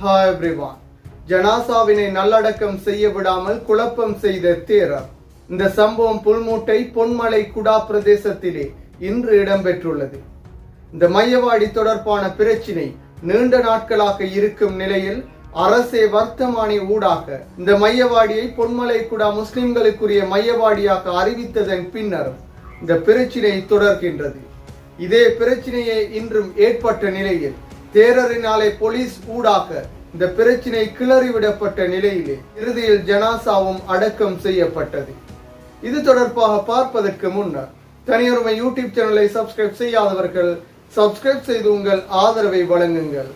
Hi everyone ஜனாசாவினை நல்லடக்கம் செய்ய விடாமல் குழப்பம் செய்த தேரர். இந்த சம்பவம் புல்மூட்டை பொன்மலை குடா பிரதேசத்திலே இன்று இடம்பெற்றுள்ளது. இந்த மையவாடி தொடர்பான பிரச்சினை நீண்ட நாட்களாக இருக்கும் நிலையில் அரசே வர்த்தமானி ஊடாக இந்த மையவாடியை பொன்மலை குடா முஸ்லிம்களுக்குரிய மையவாடியாக அறிவித்ததன் பின்னர் இந்த பிரச்சினை தொடர்கின்றது. இதே பிரச்சினையே இன்றும் ஏற்பட்ட நிலையில் தேரரினாலே போலீஸ் ஊடாக இந்த பிரச்சினை கிளறிவிடப்பட்ட நிலையிலே இறுதியில் ஜனாசாவும் அடக்கம் செய்யப்பட்டது. இது தொடர்பாக பார்ப்பதற்கு முன்னர் தனியுரிமை யூடியூப் சேனலை சப்ஸ்கிரைப் செய்யாதவர்கள் சப்ஸ்கிரைப் செய்து உங்கள் ஆதரவை வழங்குங்கள்.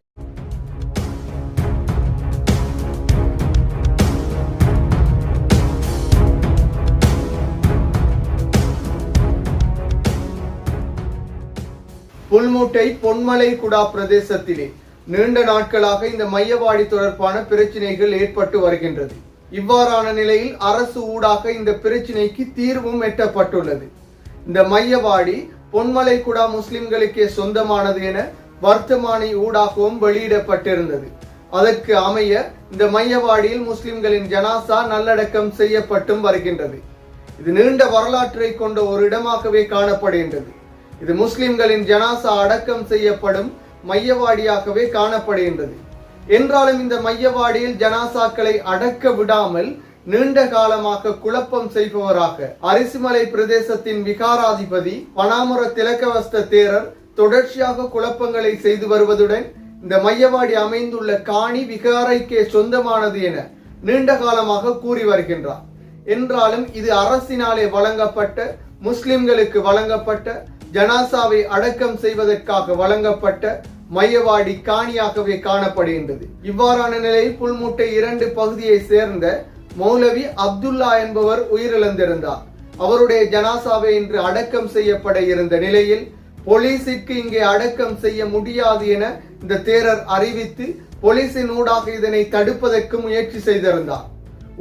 புல்மூட்டை பொன்மலை குடா பிரதேசத்திலே நீண்ட நாட்களாக இந்த மையவாடி தொடர்பான பிரச்சினைகள் ஏற்பட்டு வருகின்றது. இவ்வாறான நிலையில் அரசு ஊடாக இந்த பிரச்சினைக்கு தீர்வும் எட்டப்பட்டுள்ளது. இந்த மையவாடி பொன்மலை குடா முஸ்லிம்களுக்கே சொந்தமானது என வர்த்தமானி ஊடாகவும் வெளியிடப்பட்டிருந்தது. அதற்கு அமைய இந்த மையவாடியில் முஸ்லிம்களின் ஜனாசா நல்லடக்கம் செய்யப்பட்டும் வருகின்றது. இது நீண்ட வரலாற்றை கொண்ட ஒரு இடமாகவே காணப்படுகின்றது. இது முஸ்லிம்களின் ஜனாசா அடக்கம் செய்யப்படும் மையவாடியாகவே காணப்படுகின்றது. என்றாலும் இந்த மையவாடியில் ஜனாசாக்களை அடக்க விடாமல் நீண்ட காலமாக குழப்பம் செய்பவராக அரிசிமலை பிரதேசத்தின் விகாராதிபதி பனாமுர திலக்கவஸ்த தேரர் தொடர்ச்சியாக குழப்பங்களை செய்து வருவதுடன் இந்த மையவாடி அமைந்துள்ள காணி விகாரைக்கே சொந்தமானது என நீண்ட காலமாக கூறி வருகின்றார். என்றாலும் இது அரசினாலே வழங்கப்பட்ட முஸ்லிம்களுக்கு வழங்கப்பட்ட ஜனாசாவை அடக்கம் செய்வதற்காக வழங்கப்பட்ட மையவாடி காணியாகவே காணப்படுகின்றது. இவ்வாறான நிலையில் புல்முட்டை இரண்டு பகுதியை சேர்ந்த மௌலவி அப்துல்லா என்பவர் உயிரிழந்திருந்தார். அவருடைய ஜனாசாவை இன்று அடக்கம் செய்யப்பட இருந்த நிலையில் போலீசிற்கு இங்கே அடக்கம் செய்ய முடியாது என இந்த தேரர் அறிவித்து போலீசின் ஊடாக இதனை தடுப்பதற்கு முயற்சி செய்திருந்தார்.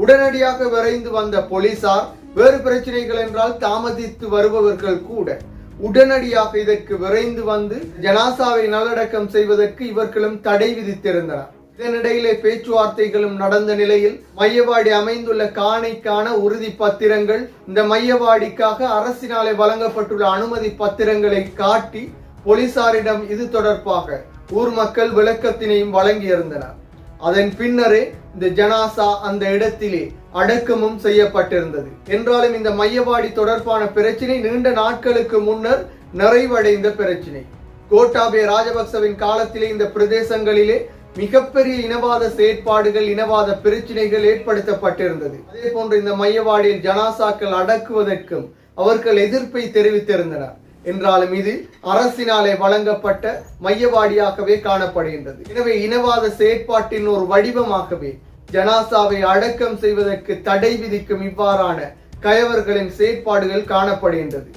உடனடியாக விரைந்து வந்த போலீசார் வேறு பிரச்சனைகள் என்றால் தாமதித்து வருபவர்கள் கூட உடனடியாக இதற்கு விரைந்து வந்து ஜனாசாவை நல்லடக்கம் செய்வதற்கு இவர்களும் தடை விதித்திருந்தனர். இதனிடையிலே பேச்சுவார்த்தைகளும் நடந்த நிலையில் மையவாடி அமைந்துள்ள காணைக்கான உறுதி பத்திரங்கள் இந்த மையவாடிக்காக அரசினாலே வழங்கப்பட்டுள்ள அனுமதி பத்திரங்களை காட்டி போலீசாரிடம் இது தொடர்பாக ஊர் மக்கள் விளக்கத்தினையும் வழங்கியிருந்தனர். அதன் பின்னரே இந்த ஜனாசா அந்த இடத்திலே அடக்கமும் செய்யப்பட்டிருந்தது. என்றாலும் இந்த மையவாடி தொடர்பான பிரச்சினை நீண்ட நாட்களுக்கு முன்னர் நிறைவடைந்த பிரச்சினை. கோட்டாபே ராஜபக்சவின் காலத்திலே இந்த பிரதேசங்களிலே மிகப்பெரிய இனவாத செயற்பாடுகள் இனவாத பிரச்சினைகள் ஏற்படுத்தப்பட்டிருந்தது. அதே போன்று இந்த மையவாடியில் ஜனாசாக்கள் அடக்குவதற்கும் அவர்கள் எதிர்ப்பை தெரிவித்திருந்தனர். என்றாலும் இது அரசினாலே வழங்கப்பட்ட மையவாடியாகவே காணப்படுகின்றது. எனவே இனவாத செயற்பாட்டின் ஒரு வடிவமாகவே ஜனாசாவை அடக்கம் செய்வதற்கு தடை விதிக்கும் இவ்வாறான கயவர்களின் செயற்பாடுகள் காணப்படுகின்றது.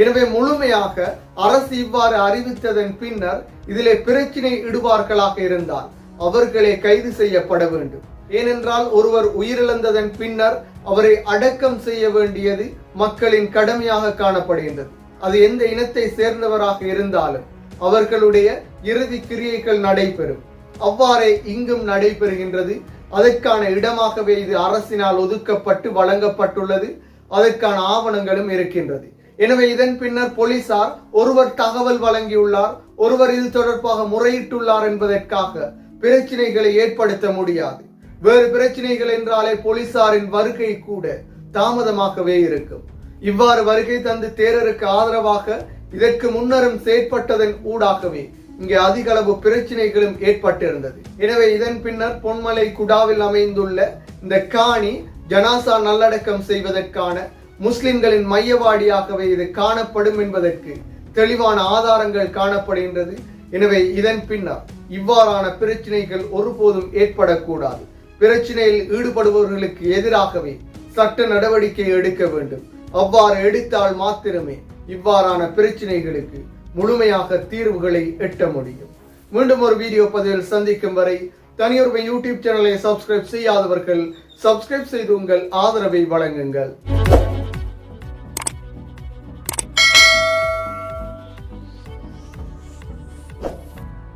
எனவே முழுமையாக அரசு இவ்வாறு அறிவித்ததன் பின்னர் இதிலே பிரச்சினை இடுவார்களாக இருந்தால் அவர்களே கைது செய்யப்பட வேண்டும். ஏனென்றால் ஒருவர் உயிரிழந்ததன் பின்னர் அவரை அடக்கம் செய்ய வேண்டியது மக்களின் கடமையாக காணப்படுகின்றது. அது எந்த இனத்தை சேர்ந்தவராக இருந்தாலும் அவர்களுடைய இறுதி கிரியைகள் நடைபெறும். அவ்வாறே இங்கும் நடைபெறுகின்றது. அதற்கான இடமாகவே இது அரசினால் ஒதுக்கப்பட்டு வழங்கப்பட்டுள்ளது. அதற்கான ஆவணங்களும் இருக்கின்றது. எனவே இதன் பின்னர் போலீசார் ஒருவர் தகவல் வழங்கியுள்ளார் ஒருவர் இது தொடர்பாக முறையிட்டுள்ளார் என்பதற்காக பிரச்சனைகளை ஏற்படுத்த முடியாது. வேறு பிரச்சனைகள் என்றாலே போலீசாரின் வருகை கூட தாமதமாகவே இருக்கும். இவ்வாறு வருகை தந்து தேரருக்கு ஆதரவாக இதற்கு முன்னரும் செயற்பட்டதன் ஊடாகவே இங்கே அதிக அளவு பிரச்சனைகளும் ஏற்பட்டிருந்தது. எனவே இதன் பின்னர் பொன்மலை குடாவில் அமைந்துள்ள இந்த காணி ஜனாசா நல்லடக்கம் செய்வதற்கான முஸ்லிம்களின் மையவாடியாகவே இது காணப்படும் என்பதற்கு தெளிவான ஆதாரங்கள் காணப்படுகின்றது. எனவே இதன் பின்னர் இவ்வாறான பிரச்சனைகள் ஒருபோதும் ஏற்படக்கூடாது. பிரச்சனையில் ஈடுபடுபவர்களுக்கு எதிராகவே சட்ட நடவடிக்கை எடுக்க வேண்டும். அவ்வாறு எடுத்தால் மாத்திரமே இவ்வாறான பிரச்சனைகளுக்கு முழுமையாக தீர்வுகளை எட்ட முடியும். மீண்டும் ஒரு வீடியோ பதிவில் சந்திக்கும் வரை தனியொருமை யூடியூப் சேனலை சப்ஸ்கிரைப் செய்யாதவர்கள் சப்ஸ்கிரைப் செய்து உங்கள் ஆதரவை வழங்குங்கள்.